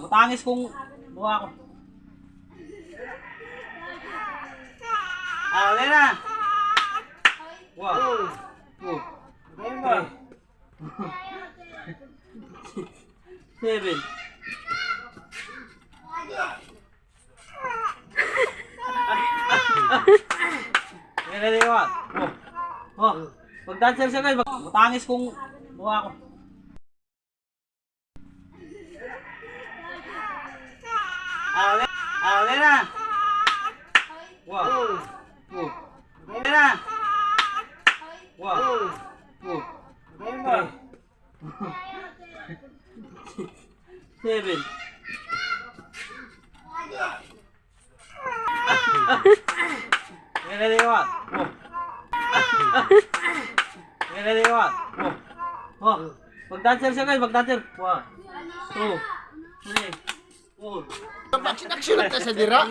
Matangis kung buha ko. Ah, okay na. Wow. Two. Three. Seven. Ready, ready, one. Oh. Oh. Pag dancer siya guys, matangis kung buha ko. Ah, okay. Ah, okay na. Wow. Okay na. Wow. Two. Three. Seven. Ready, one. Oh. Ready, ready, one. Oh. Oh. Pag dancer siya guys, mag dancer. One, two, three, Zobaczcie, tak się robi ta sewira.